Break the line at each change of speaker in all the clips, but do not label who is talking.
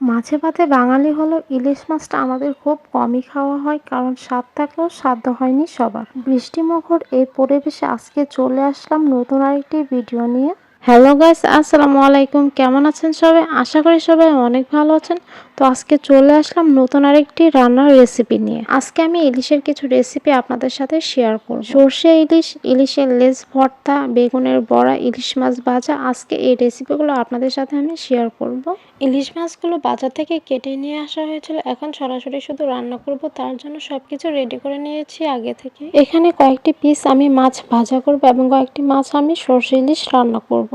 মাছে ভাতে বাঙালি হলো ইলিশ মাছটা আমাদের খুব কমই খাওয়া হয়, কারণ স্বাদ থাকলেও সাধ্য হয়নি সবার। বৃষ্টিমুখর এই পরিবেশে আজকে চলে আসলাম নতুন আরেকটি ভিডিও নিয়ে। হ্যালো গাইস, আসসালামু আলাইকুম। কেমন আছেন সবাই? আশা করি সবাই অনেক ভালো আছেন। তো আজকে চলে আসলাম নতুন আরেকটি রান্নার রেসিপি নিয়ে। আজকে আমি ইলিশের কিছু রেসিপি আপনাদের সাথে শেয়ার করব। সর্ষে ইলিশ, ইলিশের লেস ভর্তা, বেগুনের বড়া, ইলিশ মাছ ভাজা, আজকে এই রেসিপিগুলো আপনাদের সাথে আমি শেয়ার করব। ইলিশ মাছগুলো বাজার থেকে কেটে নিয়ে আসা হয়েছিল, এখন সরাসরি শুধু রান্না করব, তার জন্য সবকিছু রেডি করে নিয়েছি আগে থেকে। এখানে কয়েকটি পিস আমি মাছ ভাজা করব এবং কয়েকটি মাছ আমি সর্ষে ইলিশ রান্না করব।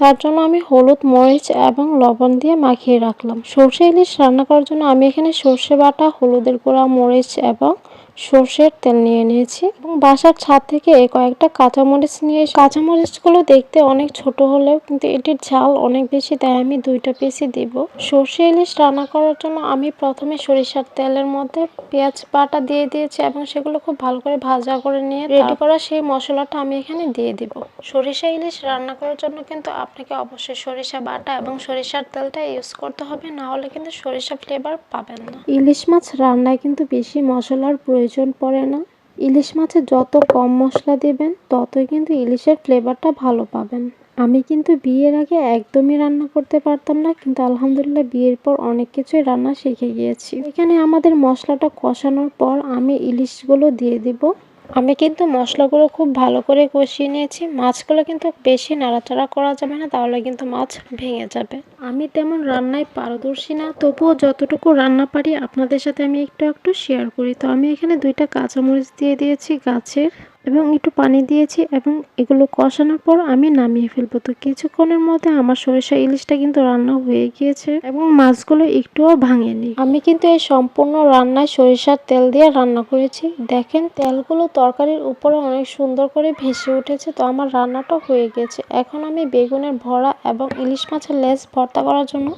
তার জন্য আমি হলুদ, মরিচ এবং লবণ দিয়ে মাখিয়ে রাখলাম। সর্ষে ইলিশ রান্না করার জন্য আমি এখানে সর্ষে বাটা, হলুদের গুঁড়া, মরিচ এবং সর্ষের তেল নিয়ে নিয়েছি এবং বাসার ছাদ থেকে কয়েকটা কাঁচামরিচ নিয়ে কাঁচামরিচগুলো দেখতে অনেক ছোট হলেও কিন্তু এটির ঝাল অনেক বেশি তাই আমি দুইটা পিসই দিব। সর্ষে ইলিশ রান্না করার জন্য আমি প্রথমে সরিষার তেলের মধ্যে পেঁয়াজ বাটা দিয়ে দিয়েছি এবং সেগুলো খুব ভালো করে ভাজা করে নিয়ে রেডি। করা সেই মশলাটা আমি এখানে দিয়ে দিব। সরিষা ইলিশ রান্না করার জন্য কিন্তু আপনাকে অবশ্যই সরিষা বাটা এবং সরিষার তেলটা ইউজ করতে হবে না হলে কিন্তু সরিষা ফ্লেভার পাবেন না। ইলিশ মাছ রান্নায় কিন্তু বেশি মশলার প্রয়োজন পড়ে না। ইলিশ মাছে যত কম মশলা দেবেন, ততই কিন্তু ইলিশের ফ্লেভারটা ভালো পাবেন। আমি কিন্তু বিয়ের আগে একদমই রান্না করতে পারতাম না, কিন্তু আলহামদুলিল্লাহ বিয়ের পর অনেক কিছুই রান্না শিখে গিয়েছি। এখানে আমাদের মশলাটা কষানোর পর আমি ইলিশগুলো দিয়ে দিব। আমি কিন্তু মশলাগুলো খুব ভালো করে কষিয়ে নিয়েছি। মাছগুলো কিন্তু বেশি নাড়াচাড়া করা যাবে না, তাহলে কিন্তু মাছ ভেঙে যাবে। আমি তেমন রান্নায় পারদর্শী না, তবুও যতটুকু রান্না পারি আপনাদের সাথে আমি একটু একটু শেয়ার করি। তো আমি এখানে দুইটা কাঁচামরিচ দিয়ে দিয়েছি গাছের। এবং একটু পানি দিয়েছি এবং এগুলো কষানোর পর আমি নামিয়ে ফেলব। তো কিছুক্ষণের মধ্যে আমার সরিষা ইলিশটা কিন্তু রান্না হয়ে গিয়েছে এবং মাছগুলো একটুও ভাঙেনি। আমি কিন্তু এই সম্পূর্ণ রান্নায় সরিষার তেল দিয়ে রান্না করেছি। দেখেন, তেলগুলো তরকারির উপরে অনেক সুন্দর করে ভেসে উঠেছে, তো আমার রান্নাটা হয়ে গেছে। এখন আমি বেগুনের ভরা এবং ইলিশ মাছের লেজ ভর্তা করার জন্য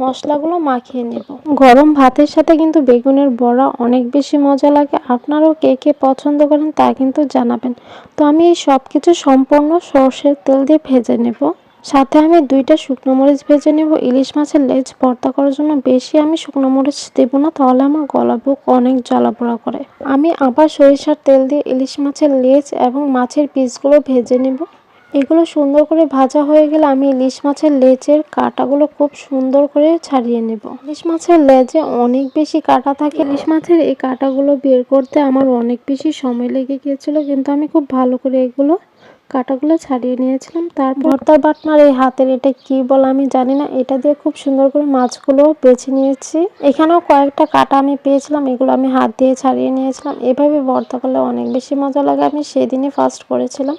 মশলাগুলো মাখিয়ে নেব। গরম ভাতের সাথে কিন্তু বেগুনের বড়া অনেক বেশি মজা লাগে। আপনারাও কে কে পছন্দ করেন তা কিন্তু জানাবেন। তো আমি এই সব কিছু সম্পূর্ণ সর্ষের তেল দিয়ে ভেজে নেব। সাথে আমি দুইটা শুকনো মরিচ ভেজে নেব। ইলিশ মাছের লেজ ভর্তা করার জন্য বেশি আমি শুকনো মরিচ দেবো না, তাহলে আমার গলা বুক অনেক জ্বালাপোড়া করে। আমি আবার সরিষার তেল দিয়ে ইলিশ মাছের লেজ এবং মাছের পিসগুলো ভেজে নেব। এগুলো সুন্দর করে ভাজা হয়ে গেলে আমি ইলিশ মাছের লেজের কাঁটাগুলো খুব সুন্দর করে ছাড়িয়ে নেব। ইলিশ মাছের লেজে অনেক বেশি কাঁটা থাকে। ইলিশ মাছের এই কাঁটাগুলো বের করতে আমার অনেক বেশি সময় লেগে গিয়েছিল, কিন্তু আমি খুব ভালো করে এগুলো কাটাগুলো ছাড়িয়ে নিয়েছিলাম, তারপর ভর্তার বাটনার এই হাতের এটা কি বলে আমি জানি না, এটা দিয়ে খুব সুন্দর করে মাছগুলো বেছে নিয়েছি। এখানেও কয়েকটা কাটা আমি পেয়েছিলাম, এগুলো আমি হাত দিয়ে ছাড়িয়ে নিয়েছিলাম। এভাবে ভর্তা করলে অনেক বেশি মজা লাগে, আমি সেদিনই ফার্স্ট করেছিলাম।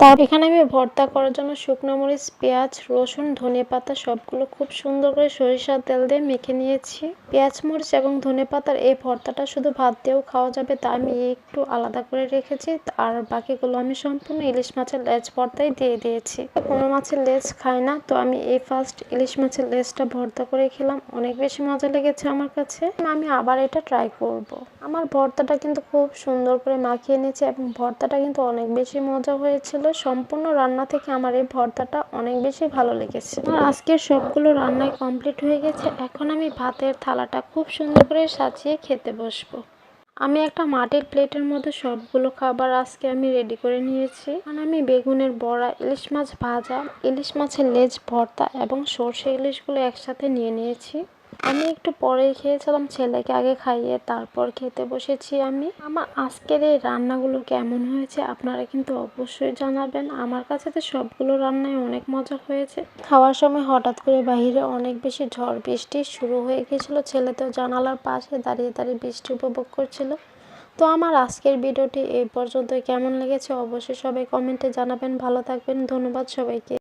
তার এখানে আমি ভর্তা করার জন্য শুকনো মরিচ, পেঁয়াজ, রসুন, ধনে পাতা সবগুলো খুব সুন্দর করে সরিষার তেল দিয়ে মেখে নিয়েছি। পেঁয়াজ, মরিচ এবং ধনে পাতার এই ভর্তাটা শুধু ভাত দিয়েও খাওয়া যাবে, তা আমি একটু আলাদা করে রেখেছি, আর বাকিগুলো আমি সম্পূর্ণ ইলিশ মাছ মাছের লেজ ভর্তাই দিয়ে দিয়েছি। কোনো মাছের লেজ খাই না, তো আমি এই ফার্স্ট ইলিশ মাছের লেজটা ভর্তা করে খেলাম। অনেক বেশি মজা লেগেছে আমার কাছে। আমি আবার এটা ট্রাই করব। আমার ভর্তাটা কিন্তু খুব সুন্দর করে মাখিয়ে নিয়েছে এবং ভর্তাটা কিন্তু অনেক বেশি মজা হয়েছিল। সম্পূর্ণ রান্না থেকে আমার এই ভর্তাটা অনেক বেশি ভালো লেগেছে। আর আজকের সবগুলো রান্নায় কমপ্লিট হয়ে গেছে। এখন আমি ভাতের থালাটা খুব সুন্দর করে সাজিয়ে খেতে বসবো। আমি একটা মাটির প্লেটের মধ্যে সবগুলো খাবার আজকে আমি রেডি করে নিয়েছি। কারণ আমি বেগুনের বড়া, ইলিশ মাছ ভাজা, ইলিশ মাছের লেজ ভর্তা এবং সর্ষে ইলিশগুলো একসাথে নিয়ে নিয়েছি। আমি একটু পরেই খেয়েছিলাম ছেলেকে আগে খাইয়ে তারপর খেতে বসেছি আমি। আমার আজকের এই রান্নাগুলো কেমন হয়েছে আপনারা কিন্তু অবশ্যই জানাবেন। আমার কাছে তো সবগুলো রান্নায় অনেক মজা হয়েছে। খাওয়ার সময় হঠাৎ করে বাহিরে অনেক বেশি ঝড় বৃষ্টি শুরু হয়ে গিয়েছিল। ছেলে তো জানালার পাশে দাঁড়িয়ে দাঁড়িয়ে বৃষ্টি উপভোগ করছিল। তো আমার আজকের ভিডিওটি এই পর্যন্ত কেমন লেগেছে অবশ্যই সবাই কমেন্টে জানাবেন। ভালো থাকবেন। ধন্যবাদ সবাইকে।